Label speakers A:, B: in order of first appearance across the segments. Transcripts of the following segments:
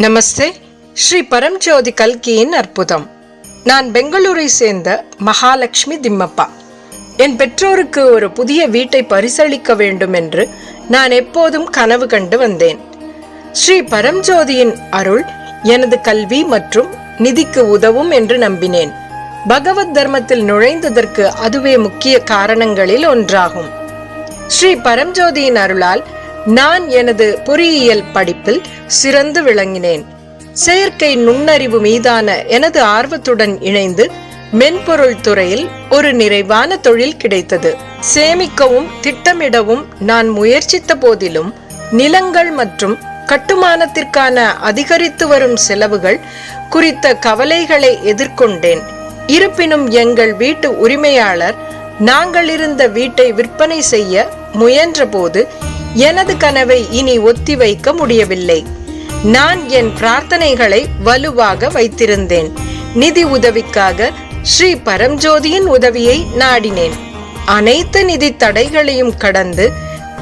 A: நமஸ்தே. ஸ்ரீ பரம்ஜோதி கல்கியின் அற்புதம். நான் பெங்களூரை சேர்ந்த மகாலட்சுமி திம்மப்பா. என் பெற்றோருக்கு ஒரு புதிய வீட்டை பரிசளிக்க வேண்டும் என்று நான் எப்போதும் கனவு கண்டு வந்தேன். ஸ்ரீ பரம்ஜோதியின் அருள் எனது கல்வி மற்றும் நிதிக்கு உதவும் என்று நம்பினேன். பகவத் தர்மத்தில் நுழைந்ததற்கு அதுவே முக்கிய காரணங்களில் ஒன்றாகும். ஸ்ரீ பரம்ஜோதியின் அருளால் நான் எனது பொறியியல் படிப்பில் சிறந்து விளங்கினேன். செயற்கை நுண்ணறிவு மீதான எனது ஆர்வத்துடன் இணைந்து மென்பொருள் துறையில் ஒரு நிறைவான தொழில் கிடைத்தது. சேமிக்கவும் திட்டமிடவும் நான் முயற்சித்த போதிலும் நிலங்கள் மற்றும் கட்டுமானத்திற்கான அதிகரித்து வரும் செலவுகள் குறித்த கவலைகளை எதிர்கொண்டேன். இருப்பினும் எங்கள் வீட்டு உரிமையாளர் நாங்கள் இருந்த வீட்டை விற்பனை செய்ய முயன்றபோது எனது கனவை இனி ஒத்திவைக்க முடியவில்லை. நான் என் பிரார்த்தனைகளை வலுவாக வைத்திருந்தேன். நிதி உதவிக்காக ஸ்ரீ பரம்ஜோதியின் உதவியை நாடினேன். அனைத்து நிதி தடைகளையும் கடந்து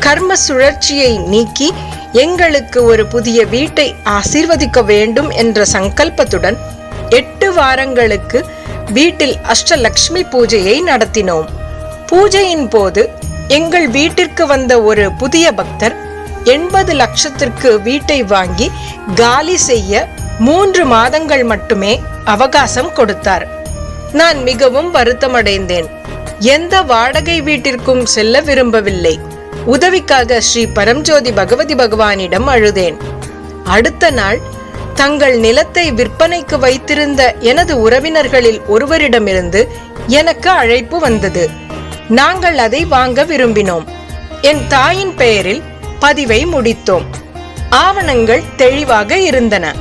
A: கர்ம சுழற்சியை நீக்கி எங்களுக்கு ஒரு புதிய வீட்டை ஆசீர்வதிக்க வேண்டும் என்ற சங்கல்பத்துடன் எட்டு வாரங்களுக்கு வீட்டில் அஷ்டலக்ஷ்மி பூஜையை நடத்தினோம். பூஜையின் போது எங்கள் வீட்டிற்கு வந்த ஒரு புதிய பக்தர் எண்பது லட்சத்திற்கு வீட்டை வாங்கி காலி செய்ய மூன்று மாதங்கள் மட்டுமே அவகாசம் கொடுத்தார். நான் மிகவும் வருத்தமடைந்தேன். எந்த வாடகை வீட்டிற்கும் செல்ல விரும்பவில்லை. உதவிக்காக ஸ்ரீ பரம்ஜோதி பகவதி பகவானிடம் அழுதேன். அடுத்த நாள் தங்கள் நிலத்தை விற்பனைக்கு வைத்திருந்த எனது உறவினர்களில் ஒருவரிடமிருந்து எனக்கு அழைப்பு வந்தது. நாங்கள் அதை வாங்க விரும்பினோம். என் தாயின் பெயரில் பதிவை முடித்தோம். ஆவணங்கள் தெளிவாக இருந்தன.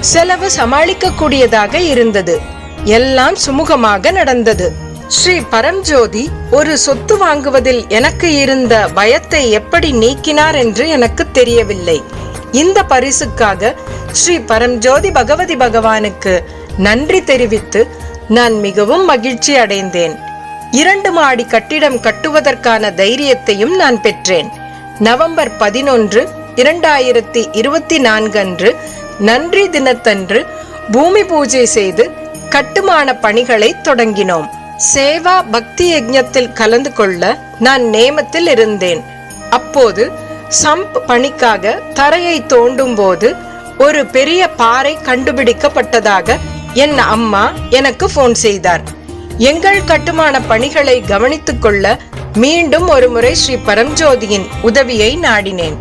A: செலவு சமாளிக்கக்கூடியதாக இருந்தது. எல்லாம் சுமூகமாக நடந்தது. ஸ்ரீ பரம்ஜோதி ஒரு சொத்து வாங்குவதில் எனக்கு இருந்த பயத்தை எப்படி நீக்கினார் என்று எனக்கு தெரியவில்லை. இந்த பரிசுக்காக ஸ்ரீ பரம்ஜோதி பகவதி பகவானுக்கு நன்றி தெரிவித்து நான் மிகவும் மகிழ்ச்சி அடைந்தேன். இரண்டு மாடி கட்டிடம் கட்டுவதற்கான தைரியத்தையும் நான் பெற்றேன். நவம்பர் பதினொன்று இரண்டாயிரத்தி இருபத்தி நான்கு அன்று நன்றி தினத்தன்று பூமி பூஜை செய்து கட்டுமான பணிகளை தொடங்கினோம். சேவா பக்தி யஜ்ஞத்தில் கலந்து கொள்ள நான் நேமத்தில் இருந்தேன். அப்போது சம்ப் பணிக்காக தரையை தோண்டும் போது ஒரு பெரிய பாறை கண்டுபிடிக்கப்பட்டதாக என் அம்மா எனக்கு போன் செய்தார். எங்கள் கட்டுமான பணிகளை கவனித்துக் கொள்ள மீண்டும் ஒருமுறை ஸ்ரீ பரம்ஜோதியின் உதவியை நாடினேன்.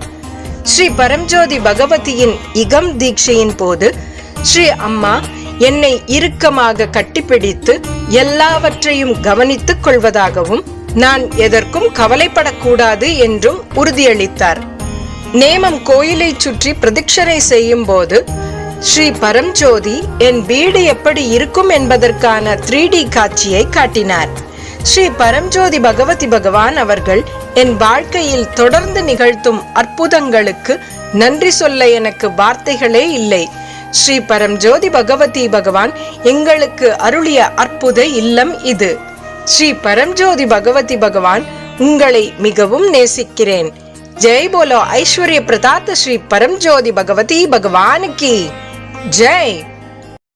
A: ஸ்ரீ பரம்ஜோதி பகவதியின் இகம் தீட்சையின் போது ஸ்ரீ அம்மா என்னை இறுக்கமாக கட்டிப்பிடித்து எல்லாவற்றையும் கவனித்துக் கொள்வதாகவும் நான் எதற்கும் கவலைப்படக்கூடாது என்றும் உறுதியளித்தார். நேமம் கோயிலை சுற்றி பிரதிக்ஷனை செய்யும் போது ஸ்ரீ பரம்ஜோதி என் வீடு எப்படி இருக்கும் என்பதற்கான த்ரீ டி காட்சியை காட்டினார். ஸ்ரீ பரம்ஜோதி பகவதி பகவான் அவர்கள் என் வாழ்க்கையில் தொடர்ந்து நிகழ்த்தும் அற்புதங்களுக்கு நன்றி சொல்ல எனக்கு வார்த்தைகளே இல்லை. ஸ்ரீ பரம்ஜோதி பகவதி பகவான் எங்களுக்கு அருளிய அற்புத இல்லம் இது. ஸ்ரீ பரம்ஜோதி பகவதி பகவான் உங்களை மிகவும் நேசிக்கிறேன். ஜெய் போலோ ஐஸ்வர்ய பிரதாத்த ஸ்ரீ பரம்ஜோதி பகவதி பகவானுக்கு. ஜெய்